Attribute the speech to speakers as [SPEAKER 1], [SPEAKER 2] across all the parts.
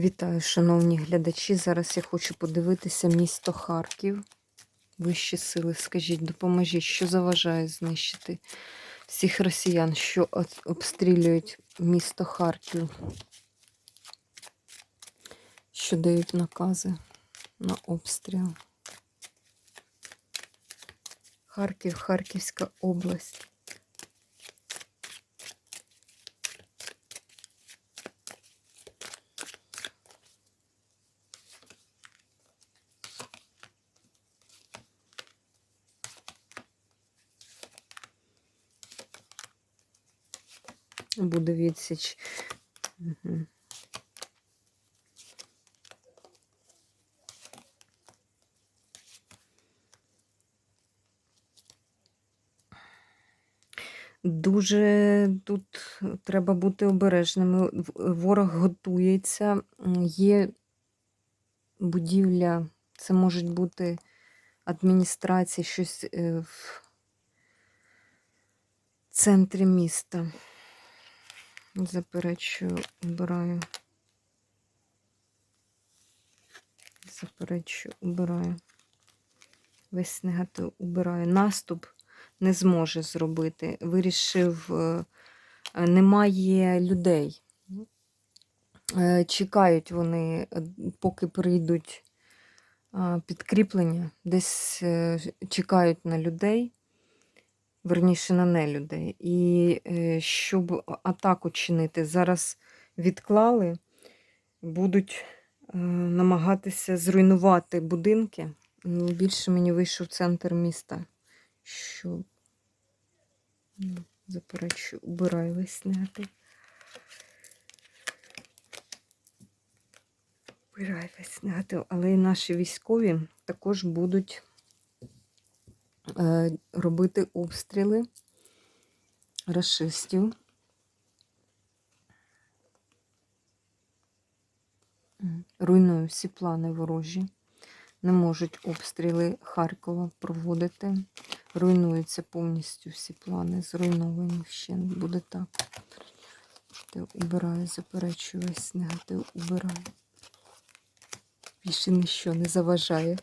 [SPEAKER 1] Вітаю, шановні глядачі. Зараз я хочу подивитися місто Харків. Вищі сили, скажіть, допоможіть, що заважає знищити всіх росіян, що обстрілюють місто Харків, що дають накази на обстріл. Харків, Харківська область. Буде відсіч. Угу. Дуже тут треба бути обережними. Ворог готується. Є будівля, це можуть бути адміністрації, щось е, в центрі міста. Заперечую, убираю. Заперечую, убираю. Весь негатив убираю. Наступ не зможе зробити. Вирішив, е, е, немає людей. Е, Чекають вони, поки прийдуть підкріплення. Десь чекають на людей, верніше на нелюдей. І е, щоб атаку чинити, зараз відклали, будуть е, намагатися зруйнувати будинки. Ну, Більше мені вийшов центр міста. Що ну, заперечую, убираю весь негатив. Убираю весь негатив. Але і наші військові також будуть робити обстріли рашистів. М, Руйную всі плани ворожі. Не можуть обстріли Харкова проводити. Руйнуються повністю всі плани, зруйновані ще буде так. Те убираю, заперечую весь негатив, убираю. Більше ніщо не заважає.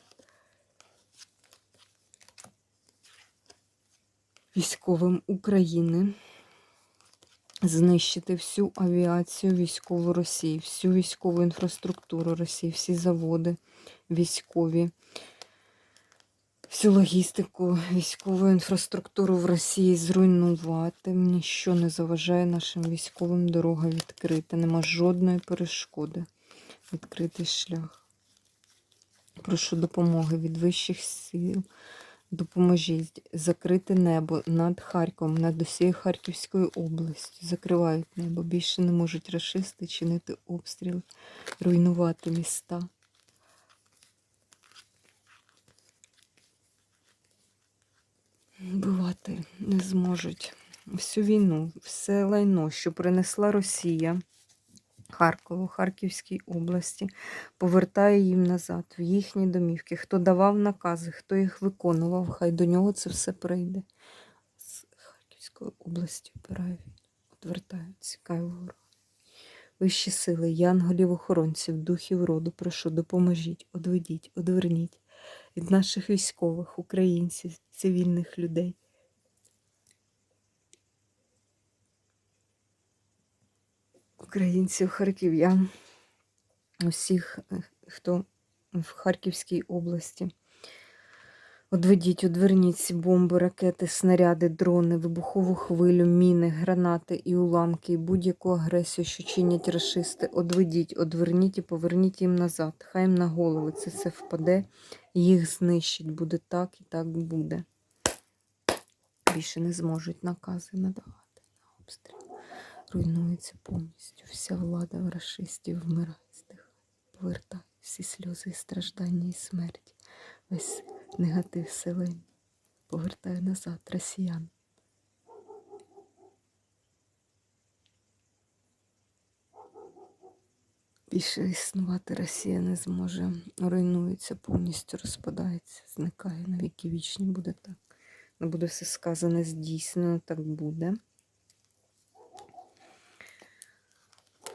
[SPEAKER 1] Військовим України знищити всю авіацію військову Росії, всю військову інфраструктуру Росії, всі заводи військові, всю логістику, військову інфраструктуру в Росії зруйнувати. Ніщо не заважає нашим військовим дорога відкрита. Нема жодної перешкоди. Відкритий шлях. Прошу допомоги від вищих сил. Допоможіть закрити небо над Харковом, над усією Харківською областю. Закривають небо. Більше не можуть рашисти чинити обстріли, руйнувати міста. Бувати не зможуть. Всю війну, все лайно, що принесла Росія Харкову, Харківській області, повертає їм назад, в їхні домівки. Хто давав накази, хто їх виконував, хай до нього це все прийде. З Харківської області опираю він, цікаю ворога. Вищі сили, янголів, охоронців, духів роду, прошу, допоможіть, одведіть, одверніть від наших військових, українців, цивільних людей. Українців, харків'ян, усіх, е, хто в Харківській області. Одведіть, одверніть бомби, ракети, снаряди, дрони, вибухову хвилю, міни, гранати і уламки, і будь-яку агресію, що чинять рашисти. Одведіть, одверніть і поверніть їм назад. Хай їм на голови це все впаде, їх знищить. Буде так і так буде. Більше не зможуть накази надавати на обстріл. Руйнується повністю. Вся влада в рашистів вмирає, здихає, повертає всі сльози страждання і смерть. Весь негатив селень повертає назад росіян. Більше існувати Росія не зможе. Руйнується, повністю розпадається, зникає на віки вічні буде так. Не буде все сказане здійснено, так буде.